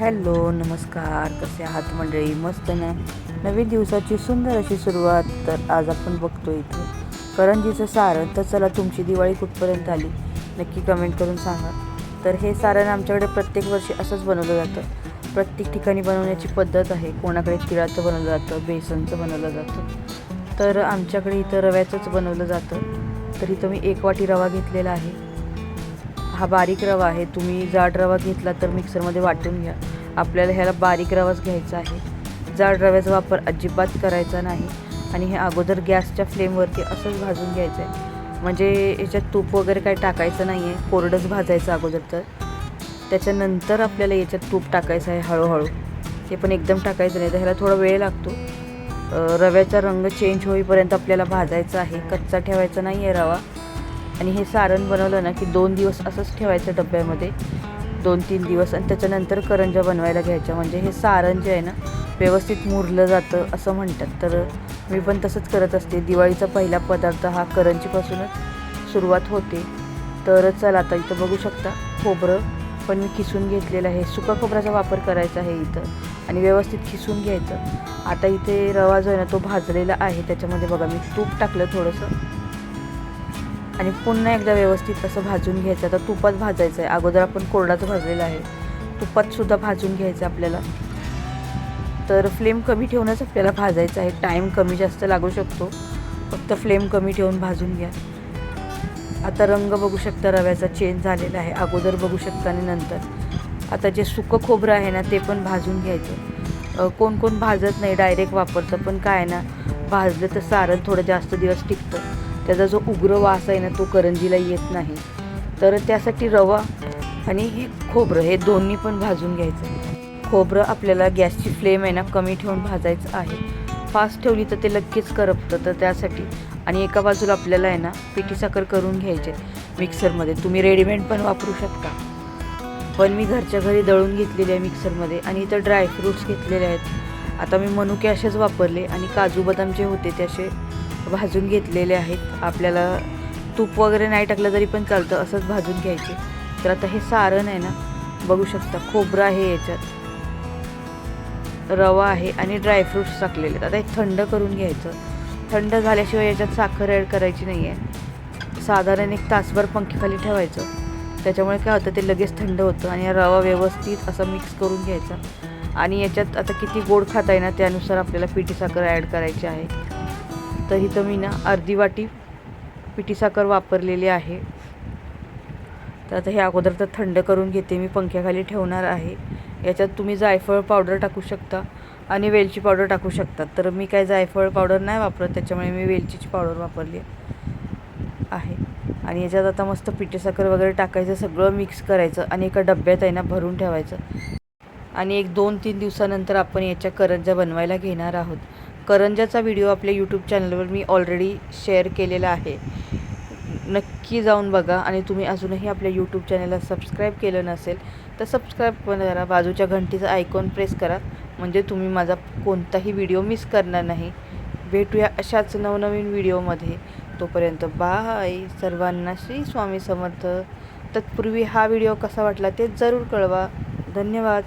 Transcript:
Hello नमस्कार. कसे आहात मंडळी? मस्त ना? नवीन दिवसाची सुंदर अशी सुरुवात तर आज आपण बघतो इथे. करंजीचं सारण तर चला तुमची दिवाळी कुठपर्यंत आली? नक्की कमेंट करून सांगा. तर हे सारण आमच्याकडे प्रत्येक वर्षी असंच बनवलं जातं. प्रत्येक ठिकाणी बनवण्याची पद्धत आहे. कोणाकडे तिळाचं बनवलं जातं बेसनचं बनवलं जातं. तर आमच्याकडे इथं रव्याचंच बनवलं जातं. तर इथं मी एक वाटी रवा घेतलेला आहे. हा बारीक रवा आहे. तुम्ही जाड रवा घेतला तर मिक्सरमध्ये वाटून घ्या. आपल्याला ह्याला बारीक रवाच घ्यायचा आहे. जाड रव्याचा वापर अजिबात करायचा नाही. आणि हे अगोदर गॅसच्या फ्लेमवरती असंच भाजून घ्यायचं आहे म्हणजे याच्यात तूप वगैरे काही टाकायचं नाही आहे कोरडंच भाजायचं अगोदर तर. त्याच्यानंतर आपल्याला याच्यात तूप टाकायचं आहे हळूहळू. ते पण एकदम टाकायचं नाही तर ह्याला थोडा वेळ लागतो. रव्याचा रंग चेंज होईपर्यंत आपल्याला भाजायचा आहे. कच्चा ठेवायचा नाही आहे रवा. आणि हे सारण बनवलं ना की दोन दिवस असंच ठेवायचं डब्यामध्ये. दोन तीन दिवस आणि त्याच्यानंतर करंजा बनवायला घ्यायच्या. म्हणजे हे सारण जे आहे ना व्यवस्थित मुरलं जातं असं म्हणतात. तर मी पण तसंच करत असते. दिवाळीचा पहिला पदार्थ हा करंजीपासूनच सुरुवात होते. तर चला आता इथं बघू शकता खोबरं पण मी खिसून घेतलेलं आहे. सुका खोबऱ्याचा वापर करायचा आहे इथं आणि व्यवस्थित खिसून घ्यायचं. आता इथे रवा जो आहे ना तो भाजलेला आहे. त्याच्यामध्ये बघा मी तूप टाकलं थोडंसं. आणि पुन्हा एकदा व्यवस्थित असं भाजून घ्यायचं. आता तुपात भाजायचं आहे अगोदर आपण कोरडाचं भाजलेलं आहे. तुपातसुद्धा भाजून घ्यायचं आपल्याला. तर फ्लेम कमी ठेवूनच आपल्याला भाजायचं आहे. टाईम कमी जास्त लागू शकतो. फक्त फ्लेम कमी ठेवून भाजून घ्या. आता रंग बघू शकता रव्याचा चेंज झालेला आहे. अगोदर बघू शकता आणि नंतर. आता जे सुकं खोबरं आहे ना ते पण भाजून घ्यायचं. कोण कोण भाजत नाही डायरेक्ट वापरतं. पण काय आहे ना भाजलं तर सारण थोडं जास्त दिवस टिकतं. त्याचा जो उग्र वास आहे ना तो करंजीला येत नाही. तर त्यासाठी रवा आणि हे खोबरं हे दोन्ही पण भाजून घ्यायचं. खोबरं आपल्याला गॅसची फ्लेम आहे ना कमी ठेवून भाजायचं आहे. फास्ट ठेवली तर ते लगेच करपतं तर त्यासाठी. आणि एका बाजूला आपल्याला आहे ना पिठी साखर करून घ्यायचे मिक्सरमध्ये. तुम्ही रेडीमेड पण वापरू शकता. पण मी घरच्या घरी दळून घेतलेली आहे मिक्सरमध्ये आणि इथं ड्रायफ्रूट्स घेतलेले आहेत. आता मी मनुके असेच वापरले आणि काजू बदाम जे होते ते असे भाजून घेतलेले आहेत. आपल्याला तूप वगैरे नाही टाकलं तरी पण चालतं असंच भाजून घ्यायचे. तर आता हे सारण आहे ना बघू शकता खोबरं आहे याच्यात. रवा आहे आणि ड्रायफ्रूट्स टाकलेले आहेत. आता हे थंड करून घ्यायचं. थंड झाल्याशिवाय याच्यात साखर ॲड करायची नाही आहे साधारण एक तासभर पंखेखाली ठेवायचं. त्याच्यामुळे काय होतं ते लगेच थंड होतं आणि हा रवा व्यवस्थित असा मिक्स करून घ्यायचा. आणि याच्यात आता किती गोड खाता आहे ना त्यानुसार आपल्याला पिठी साखर ॲड करायची आहे. तर इथं मी ना अर्धी वाटी पिठी साखर वापरलेली आहे. तर आता हे अगोदर तर थंड करून घेते मी पंख्याखाली ठेवणार आहे. याच्यात तुम्ही जायफळ पावडर टाकू शकता आणि वेलची पावडर टाकू शकता. तर मी काय जायफळ पावडर नाही वापरत त्याच्यामुळे मी वेलचीची पावडर वापरली आहे. आणि याच्यात आता मस्त पिठेसाखर वगैरे टाकायचं सगळं मिक्स करायचं आणि एका डब्यात आहे ना भरून ठेवायचं. आणि एक दोन तीन दिवसानंतर आपण याच्या करंजा बनवायला घेणार आहोत. करंजाचा व्हिडिओ आपल्या यूट्यूब चॅनलवर मी ऑलरेडी शेअर केलेला आहे. नक्की जाऊन बघा आणि तुम्ही अजूनही आपल्या यूट्यूब चॅनलला सबस्क्राईब केलं नसेल तर सबस्क्राईब पण करा. बाजूच्या घंटीचं आयकॉन प्रेस करा. म्हणजे तुम्ही माझा कोणताही व्हिडिओ मिस करणार नाही. भेटूया अशाच नवनवीन व्हिडिओमध्ये तोपर्यंत बाय सर्वांना श्री स्वामी समर्थ. तत्पूर्वी हा व्हिडिओ कसा वाटला ते जरूर कळवा. धन्यवाद.